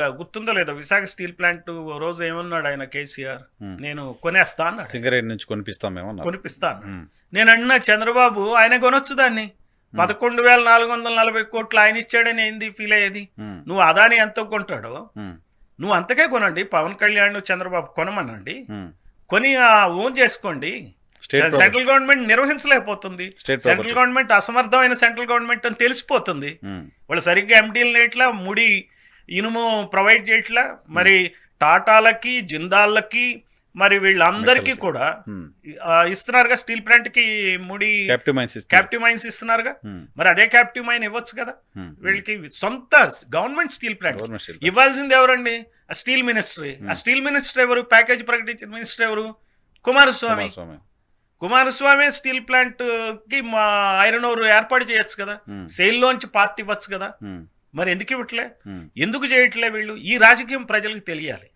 గుర్తుందో లేదో Visakha steel plant రోజు ఏమన్నాడు ఆయన కేసీఆర్. నేను కొనేస్తా అన్నాడు సింగరేట్ నుంచి కొనిపిస్తాం మేము అన్నారు. కొనిపిస్తా అన్నాడు. ఉమ్. నేను అన్నా చంద్రబాబు ఆయన కొనొచ్చు దాన్ని పదకొండు వేల నాలుగు వందల నలభై కోట్లు ఆయన ఇచ్చాడని ఏంది ఫీల్ అయ్యేది. నువ్వు అదాని ఎంత కొంటాడో. నువ్వు అంతకే కొనండి పవన్ కళ్యాణ్ చంద్రబాబు కొనమనండి. కొని ఓన్ చేసుకోండి. సెంట్రల్ గవర్నమెంట్ నిర్వహించలేకపోతుంది సెంట్రల్. గవర్నమెంట్ అసమర్థమైన సెంట్రల్ గవర్నమెంట్ అని తెలిసిపోతుంది. వాళ్ళు సరిగ్గా ఎంటీలు నేట్లా ముడి ఇనుము ప్రొవైడ్ చేయట్లా మరి టాటాలకి జిందాళ్ళకి మరి వీళ్ళందరికీ. కూడా. ఆ, ఇస్తున్నారుగా స్టీల్ ప్లాంట్కి ముడి క్యాప్టివ్ మైన్స్ ఇస్తున్నారుగా. ఉమ్. మరి అదే క్యాప్టివ్ మైన్ ఇవ్వచ్చు కదా. వీళ్ళకి సొంత గవర్నమెంట్ స్టీల్ ప్లాంట్ ఇవ్వాల్సింది ఎవరండి? ఆ స్టీల్ మినిస్ట్రీ ఆ స్టీల్ మినిస్టర్ ఎవరు? ప్యాకేజ్ ప్రకటించిన మినిస్టర్ ఎవరు? కుమారస్వామి. కుమారస్వామి. స్టీల్ ప్లాంట్కి ఐరన్ ఓర్ ఏర్పాటు చేయొచ్చు కదా. సేల్ లోంచి పార్టీ ఇవ్వచ్చు కదా. మరి ఎందుకు ఇవ్వట్లే. ఎందుకు చేయట్లే వీళ్ళు? ఈ రాజకీయం ప్రజలకు తెలియాలి.